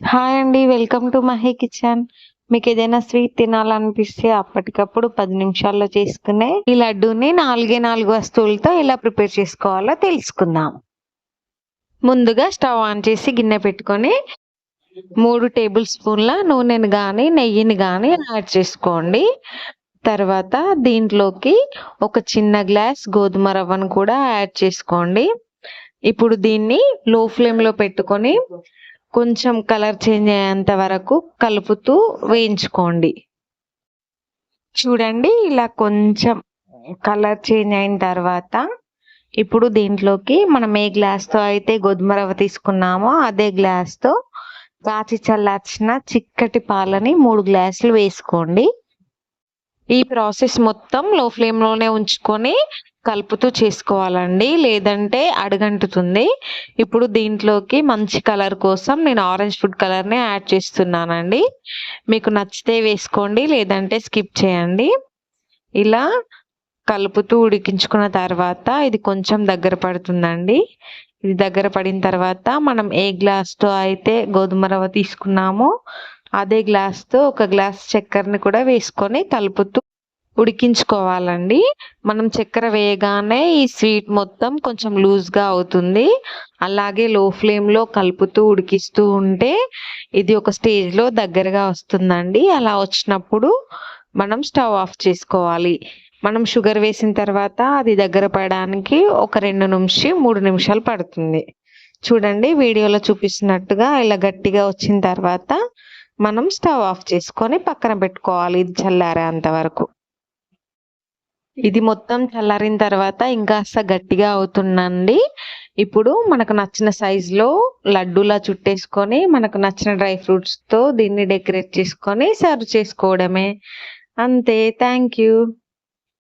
Hi అండి. Welcome to Mahe kitchen. మీకు ఏదైనా స్వీట్ తినాలనిపిస్తే అప్పటికప్పుడు పది నిమిషాల్లో చేసుకునే ఈ లడ్డూని నాలుగే నాలుగు వస్తువులతో ఎలా ప్రిపేర్ చేసుకోవాలో తెలుసుకుందాం. ముందుగా స్టవ్ ఆన్ చేసి గిన్నె పెట్టుకొని మూడు టేబుల్ స్పూన్ల నూనెను కానీ నెయ్యిని కానీ యాడ్ చేసుకోండి. తర్వాత దీంట్లోకి ఒక చిన్న గ్లాస్ గోధుమ రవ్వను కూడా యాడ్ చేసుకోండి. ఇప్పుడు దీన్ని లో ఫ్లేమ్‌లో పెట్టుకొని కొంచెం కలర్ చేంజ్ అయ్యేంత వరకు కలుపుతూ వేయించుకోండి. చూడండి ఇలా కొంచెం కలర్ చేంజ్ అయిన తర్వాత ఇప్పుడు దీంట్లోకి మనం ఏ గ్లాస్‌తో అయితే గోధుమ రవ్వ తీసుకున్నామో అదే గ్లాస్‌తో కాచి చల్లార్చిన చిక్కటి పాలని మూడు గ్లాసులు వేసుకోండి. ఈ ప్రాసెస్ మొత్తం లో ఫ్లేమ్‌లోనే ఉంచుకొని కలుపుతూ చేసుకోవాలండి. లేదంటే అడుగంటుతుంది. ఇప్పుడు దీంట్లోకి మంచి కలర్ కోసం నేను ఆరెంజ్ ఫుడ్ కలర్‌ని యాడ్ చేస్తున్నానండి. మీకు నచ్చితే వేసుకోండి. లేదంటే స్కిప్ చేయండి. ఇలా కలుపుతూ ఉడికించుకున్న తర్వాత ఇది కొంచెం దగ్గర పడుతుందండి. ఇది దగ్గర పడిన తర్వాత మనం ఏ గ్లాస్‌తో అయితే గోధుమ రవ్వ తీసుకున్నామో అదే గ్లాస్‌తో ఒక గ్లాస్ చక్కెరని కూడా వేసుకొని కలుపుతూ ఉడికించుకోవాలండి. మనం చక్కెర వేయగానే ఈ స్వీట్ మొత్తం కొంచెం లూజ్‌గా అవుతుంది. అలాగే లో ఫ్లేమ్‌లో కలుపుతూ ఉడికిస్తూ ఉంటే ఇది ఒక స్టేజ్‌లో దగ్గరగా వస్తుందండి. అలా వచ్చినప్పుడు మనం స్టవ్ ఆఫ్ చేసుకోవాలి. మనం షుగర్ వేసిన తర్వాత అది దగ్గర పడడానికి ఒక రెండు నుంచి మూడు నిమిషాలు పడుతుంది. చూడండి వీడియోలో చూపిస్తున్నట్టుగా ఇలా గట్టిగా వచ్చిన తర్వాత మనం స్టవ్ ఆఫ్ చేసుకొని పక్కన పెట్టుకోవాలి ఇది చల్లారేంత వరకు. ఇది మొత్తం చల్లారిన తర్వాత ఇంకాస్త గట్టిగా అవుతుందండి. ఇప్పుడు మనకు నచ్చిన సైజులో లడ్డూలా చుట్టేసుకొని మనకు నచ్చిన డ్రై ఫ్రూట్స్‌తో దీన్ని డెకరేట్ చేసుకొని సర్వ్ చేసుకోవడమే. అంతే. Thank you.